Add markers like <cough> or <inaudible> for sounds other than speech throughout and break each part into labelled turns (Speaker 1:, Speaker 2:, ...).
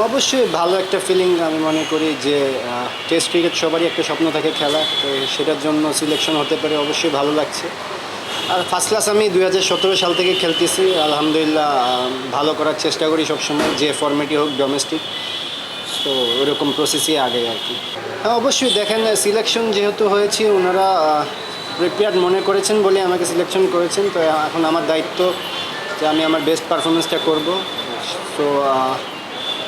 Speaker 1: অবশ্যই ভালো একটা ফিলিং আমি মনে করি যে টেস্ট ক্রিকেট সবারই একটা স্বপ্ন থাকে খেলা, তো সেটার জন্য সিলেকশন হতে পারে, অবশ্যই ভালো লাগছে। আর ফার্স্ট ক্লাস আমি দু হাজার সতেরো সাল থেকে খেলতেছি, আলহামদুলিল্লাহ ভালো করার চেষ্টা করি সবসময়, যে ফর্মেটই হোক ডোমেস্টিক তো ওরকম প্রসেসই আগে আর কি। হ্যাঁ অবশ্যই দেখেন সিলেকশন যেহেতু হয়েছে, ওনারা প্রিপেয়ার্ড মনে করেছেন বলে আমাকে সিলেকশন করেছেন, তো এখন আমার দায়িত্ব যে আমি আমার বেস্ট পারফরমেন্সটা করব। তো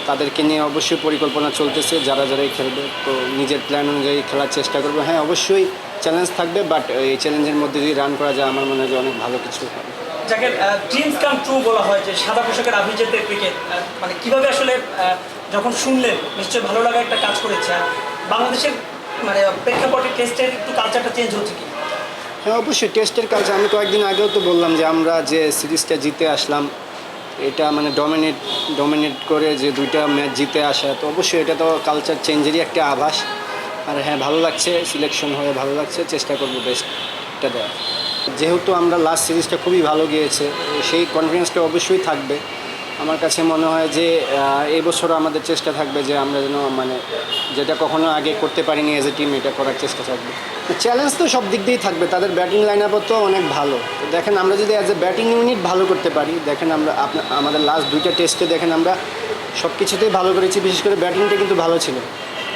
Speaker 1: তাদেরকে নিয়ে অবশ্যই পরিকল্পনা চলতেছে যারা যারাই খেলবে তো নিজের প্ল্যান অনুযায়ী খেলার চেষ্টা করবে। হ্যাঁ অবশ্যই চ্যালেঞ্জ থাকবে বাট এই চ্যালেঞ্জের মধ্যে যদি রান করা যায় আমার মনে হয় যে অনেক ভালো কিছু হবে।
Speaker 2: যাকে ড্রিমস কাম ট্রু বলা হয় যে সাদা পোশাকের আভিজাত্যের ক্রিকেট মানে কীভাবে আসলে যখন শুনলেন নিশ্চয়ই ভালো লাগা একটা কাজ করেছে বাংলাদেশের মানে প্রেক্ষাপটে টেস্টের একটু কালচারটা চেঞ্জ হচ্ছে কি?
Speaker 1: হ্যাঁ অবশ্যই টেস্টের কাজ আমি কয়েকদিন আগেও তো বললাম যে আমরা যে সিরিজটা জিতে আসলাম এটা মানে ডমিনেট ডমিনেট করে যে দুইটা ম্যাচ জিতে আসা। তো অবশ্যই এটা তো কালচার চেঞ্জেরই একটা আভাস। আর হ্যাঁ ভালো লাগছে সিলেকশন হয়ে ভালো লাগছে, চেষ্টা করব বেস্টটা দেওয়ার। যেহেতু আমরা লাস্ট সিরিজটা খুবই ভালো গিয়েছে, সেই কনফিডেন্সটা অবশ্যই থাকবে। আমার কাছে মনে হয় যে আহ, এই বছরও আমাদের চেষ্টা থাকবে যে আমরা যেন মানে যেটা কখনো আগে করতে পারিনি এজ এ টিম এটা করার চেষ্টা থাকবে। চ্যালেঞ্জ তো সব দিক দিয়েই থাকবে তাদের ব্যাটিং লাইন আপও তো অনেক ভালো। তো দেখেন আমরা যদি অ্যাজ এ ব্যাটিং ইউনিট ভালো করতে পারি দেখেন আমরা আমাদের লাস্ট দুইটা টেস্টে দেখেন আমরা সব কিছুতেই ভালো করেছি বিশেষ করে ব্যাটিংটা কিন্তু ভালো ছিল।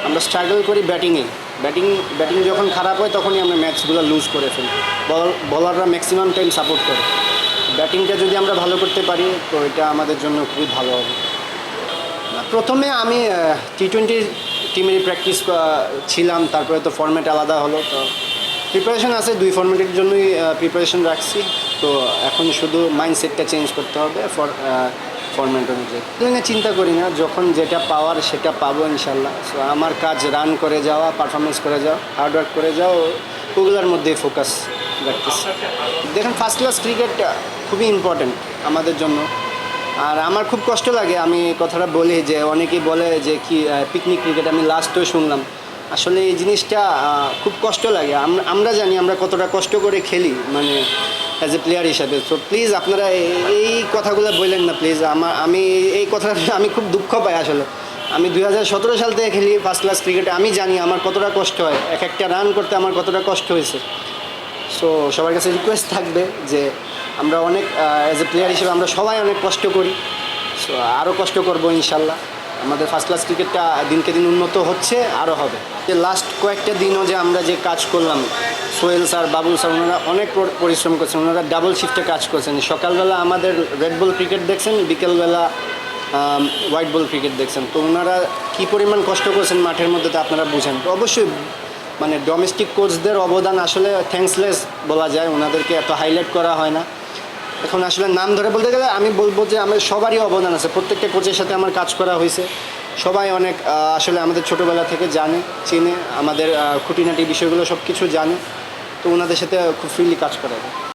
Speaker 1: আমরা স্ট্রাগল করি ব্যাটিংয়ে ব্যাটিং ব্যাটিং যখন খারাপ হয় তখনই আমরা ম্যাচগুলো লুজ করে ফেলি। বল বলাররা ম্যাক্সিমাম টাইম সাপোর্ট করে। ব্যাটিংটা যদি আমরা ভালো করতে পারি, তো এটা আমাদের জন্য খুবই ভালো হবে। প্রথমে আমি টি টোয়েন্টি টিমেরই প্র্যাকটিস ছিলাম, তারপরে তো ফর্ম্যাট আলাদা হলো, তো প্রিপারেশন আছে, দুই ফর্ম্যাটের জন্যই প্রিপারেশন রাখছি। তো এখন শুধু মাইন্ডসেটটা চেঞ্জ করতে হবে ফর ফর্ম্যাট অনুযায়ী। নিয়ে চিন্তা করি না, যখন যেটা পাওয়ার সেটা পাবো ইনশাল্লাহ সো আমার কাজ রান করে যাওয়া পারফরমেন্স করে যাওয়া হার্ডওয়ার্ক করে যাও ওগুলোর মধ্যেই ফোকাস রাখতেছি দেখুন ফার্স্ট ক্লাস ক্রিকেট খুবই ইম্পর্ট্যান্ট আমাদের জন্য। আর আমার খুব কষ্ট লাগে, আমি কথাটা বলি যে অনেকেই বলে যে কি পিকনিক ক্রিকেট আমি লাস্টও শুনলাম। আসলে এই জিনিসটা খুব কষ্ট লাগে। আমরা জানি আমরা কতটা কষ্ট করে খেলি মানে অ্যাজ এ প্লেয়ার হিসাবে। তো প্লিজ আপনারা এই কথাগুলো বললেন না প্লিজ আমার আমি এই কথাটা <laughs> আমি খুব দুঃখ পাই আসলে। আমি দু হাজার সতেরো সাল থেকে খেলি ফার্স্ট ক্লাস ক্রিকেটে আমি জানি আমার কতটা কষ্ট হয়। এক একটা রান করতে আমার কতটা কষ্ট হয়েছে। সো সবার কাছে রিকোয়েস্ট থাকবে যে আমরা অনেক অ্যাজ এ প্লেয়ার হিসেবে আমরা সবাই অনেক কষ্ট করি। সো আরও কষ্ট করব ইনশাল্লাহ। আমাদের ফার্স্ট ক্লাস ক্রিকেটটা দিনকে দিন উন্নত হচ্ছে আরও হবে। যে লাস্ট কয়েকটা দিনও যে আমরা যে কাজ করলাম, সোহেল স্যার, বাবুল স্যার, ওনারা অনেক পরিশ্রম করছেন, ওনারা ডাবল শিফটে কাজ করছেন। সকালবেলা আমাদের রেড বল ক্রিকেট দেখছেন, বিকেলবেলা হোয়াইট বল ক্রিকেট দেখছেন। তো ওনারা কী পরিমাণ কষ্ট করছেন মাঠের মধ্যে তো আপনারা বুঝেন। তো অবশ্যই মানে ডোমেস্টিক কোচদের অবদান আসলে থ্যাঙ্কসলেস বলা যায়। ওনাদেরকে এত হাইলাইট করা হয় না। এখন আসলে নাম ধরে বলতে গেলে আমি বলব যে আমার সবারই অবদান আছে। প্রত্যেকটা কোচের সাথে আমার কাজ করা হয়েছে। সবাই অনেক আসলে আমাদের ছোটোবেলা থেকে জানে, চিনে, আমাদের খুঁটিনাটি বিষয়গুলো সব কিছু জানে। তো ওনাদের সাথে খুব ফ্রিলি কাজ করা যায়।